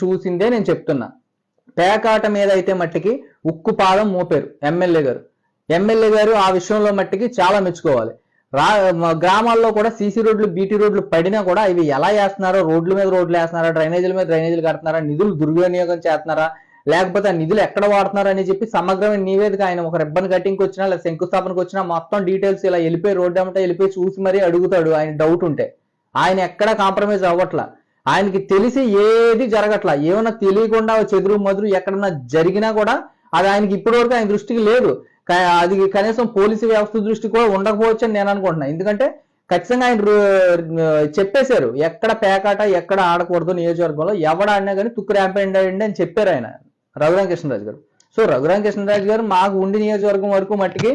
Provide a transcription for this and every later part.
చూసిందే నేను చెప్తున్నా. పేకాట మీద అయితే మట్టికి ఉక్కు పాదం మోపారు ఎమ్మెల్యే గారు. ఎమ్మెల్యే గారు ఆ విషయంలో మట్టికి చాలా మెచ్చుకోవాలి. రా గ్రామాల్లో కూడా సీసీ రోడ్లు బీటీ రోడ్లు పడినా కూడా ఇవి ఎలా వేస్తున్నారో రోడ్ల మీద రోడ్లు వేస్తున్నారా డ్రైనేజీల మీద డ్రైనేజీలు కడుతున్నారా నిధులు దుర్వినియోగం చేస్తున్నారా లేకపోతే ఆ నిధులు ఎక్కడ వాడుతున్నారా అని చెప్పి సమగ్రమైన నివేదిక ఆయన ఒక రిబ్బన్ కటింగ్కి వచ్చినా లేదా శంకుస్థాపనకు వచ్చినా మొత్తం డీటెయిల్స్ ఇలా వెళ్ళిపోయి రోడ్డు అమ్మటే వెళ్ళిపోయి చూసి మరీ అడుగుతాడు. ఆయన డౌట్ ఉంటే. ఆయన ఎక్కడ కాంప్రమైజ్ అవ్వట్లా. ఆయనకి తెలిసి ఏది జరగట్లా ఏమైనా తెలియకుండా చెదురు మదురు ఎక్కడన్నా జరిగినా కూడా అది ఆయనకి ఇప్పటి వరకు ఆయన దృష్టికి లేదు. అది కనీసం పోలీసు వ్యవస్థ దృష్టి కూడా ఉండకపోవచ్చు అని నేను అనుకుంటున్నాను ఎందుకంటే ఖచ్చితంగా ఆయన చెప్పేశారు ఎక్కడ పేకాట ఎక్కడ ఆడకూడదు నియోజకవర్గంలో ఎవడ ఆడినా కానీ తుక్కు ర్యాంపేయండి అయ్యండి అని చెప్పారు ఆయన రఘురామ కృష్ణరాజు గారు. సో రఘురామ కృష్ణరాజు గారు మాకు ఉండి నియోజకవర్గం వరకు మట్టికి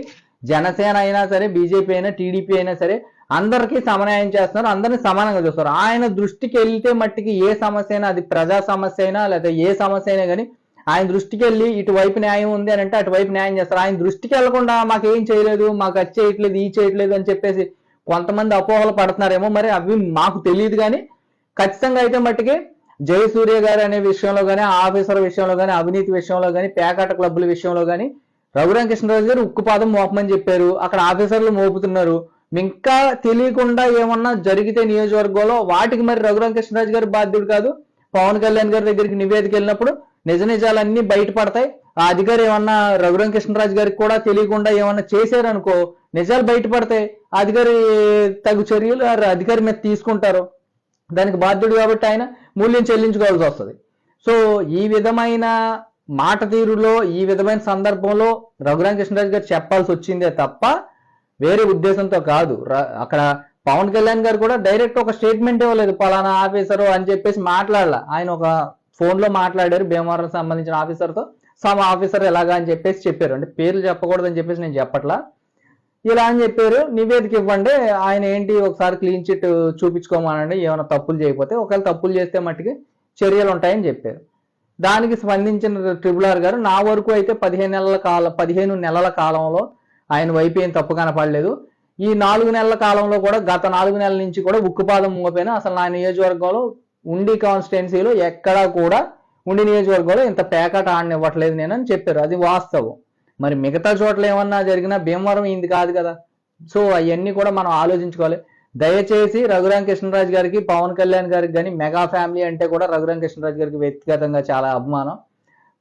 జనసేన అయినా సరే బీజేపీ అయినా టీడీపీ అయినా సరే అందరికీ సమన్యాయం చేస్తున్నారు అందరిని సమానంగా చూస్తారు ఆయన దృష్టికి వెళ్తే మట్టికి ఏ సమస్య అయినా అది ప్రజా సమస్య అయినా లేదా ఏ సమస్య అయినా కానీ ఆయన దృష్టికి వెళ్ళి ఇటువైపు న్యాయం ఉంది అని అంటే అటువైపు న్యాయం చేస్తారు. ఆయన దృష్టికి వెళ్ళకుండా మాకు ఏం చేయలేదు మాకు అది చేయట్లేదు ఈ చేయట్లేదు అని చెప్పేసి కొంతమంది అపోహలు పడుతున్నారేమో. మరి అవి మాకు తెలియదు కానీ ఖచ్చితంగా అయితే మట్టికి జయసూర్య గారు అనే విషయంలో కానీ ఆఫీసర్ విషయంలో కానీ అవినీతి విషయంలో కానీ పేకాట క్లబ్బుల విషయంలో కానీ రఘురామ కృష్ణరాజు గారు ఉక్కుపాదం మోపమని చెప్పారు. అక్కడ ఆఫీసర్లు మోపుతున్నారు. ఇంకా తెలియకుండా ఏమన్నా జరిగితే నియోజకవర్గంలో వాటికి మరి రఘురామ కృష్ణరాజు గారు బాధ్యుడు కాదు పవన్ కళ్యాణ్ గారి దగ్గరికి నివేదిక వెళ్ళినప్పుడు నిజ నిజాలన్నీ బయటపడతాయి. ఆ అధికారి ఏమన్నా రఘురామ కృష్ణరాజు గారికి కూడా తెలియకుండా ఏమన్నా చేశారనుకో నిజాలు బయటపడతాయి. అధికారి తగు చర్యలు అధికారి మీద తీసుకుంటారు. దానికి బాధ్యుడు కాబట్టి ఆయన మూల్యం చెల్లించుకోవాల్సి వస్తుంది. సో ఈ విధమైన మాట తీరులో ఈ విధమైన సందర్భంలో రఘురామ కృష్ణరాజు గారు చెప్పాల్సి వచ్చిందే తప్ప వేరే ఉద్దేశంతో కాదు. అక్కడ పవన్ కళ్యాణ్ గారు కూడా డైరెక్ట్ ఒక స్టేట్మెంట్ ఇవ్వలేదు. పలానా ఆఫీసరు అని చెప్పేసి మాట్లాడాల. ఆయన ఒక ఫోన్లో మాట్లాడారు భీమవరం సంబంధించిన ఆఫీసర్తో. సమ ఆఫీసర్ ఎలాగా? అని చెప్పేసి చెప్పారు. అంటే పేర్లు చెప్పకూడదు అని చెప్పేసి నేను చెప్పట్లా. ఇలా అని చెప్పారు. నివేదిక ఇవ్వండి. ఆయన ఏంటి? ఒకసారి క్లీన్ చిట్ చూపించుకోమనండి. ఏమైనా తప్పులు చేయకపోతే ఒకవేళ తప్పులు చేస్తే మట్టుకి చర్యలు ఉంటాయని చెప్పారు. దానికి స్పందించిన ట్రిబులర్ ఆర్ గారు నా వరకు అయితే పదిహేను నెలల కాలం పదిహేను నెలల కాలంలో ఆయన వైపు ఏం తప్పు కనపడలేదు. ఈ నాలుగు నెలల కాలంలో కూడా గత నాలుగు నెలల నుంచి కూడా ఉక్కుపాదం మూగపోయినా అసలు నా నియోజకవర్గంలో ఉండి కాన్స్టిట్యున్సీలో ఎక్కడా కూడా ఉండి నియోజకవర్గంలో ఇంత పేకాట ఆడనివ్వట్లేదు నేను అని చెప్పారు. అది వాస్తవం. మరి మిగతా చోట్ల ఏమన్నా జరిగినా భీమవరం ఇంది కాదు కదా. సో అవన్నీ కూడా మనం ఆలోచించుకోవాలి. దయచేసి రఘురామ కృష్ణరాజు గారికి పవన్ కళ్యాణ్ గారికి కానీ మెగా ఫ్యామిలీ అంటే కూడా రఘురామ కృష్ణరాజు గారికి వ్యక్తిగతంగా చాలా అభిమానం.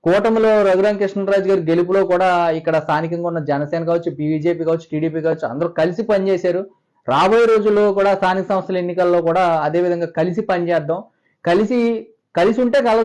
కూటమిలో రఘురామ కృష్ణరాజు గారి గెలుపులో కూడా ఇక్కడ స్థానికంగా ఉన్న జనసేన కావచ్చు బీజేపీ కావచ్చు టీడీపీ కావచ్చు అందరూ కలిసి పనిచేశారు. రాబోయే రోజుల్లో కూడా స్థానిక సంస్థల ఎన్నికల్లో కూడా అదే విధంగా కలిసి పనిచేద్దాం. కలిసి కలిసి ఉంటే కల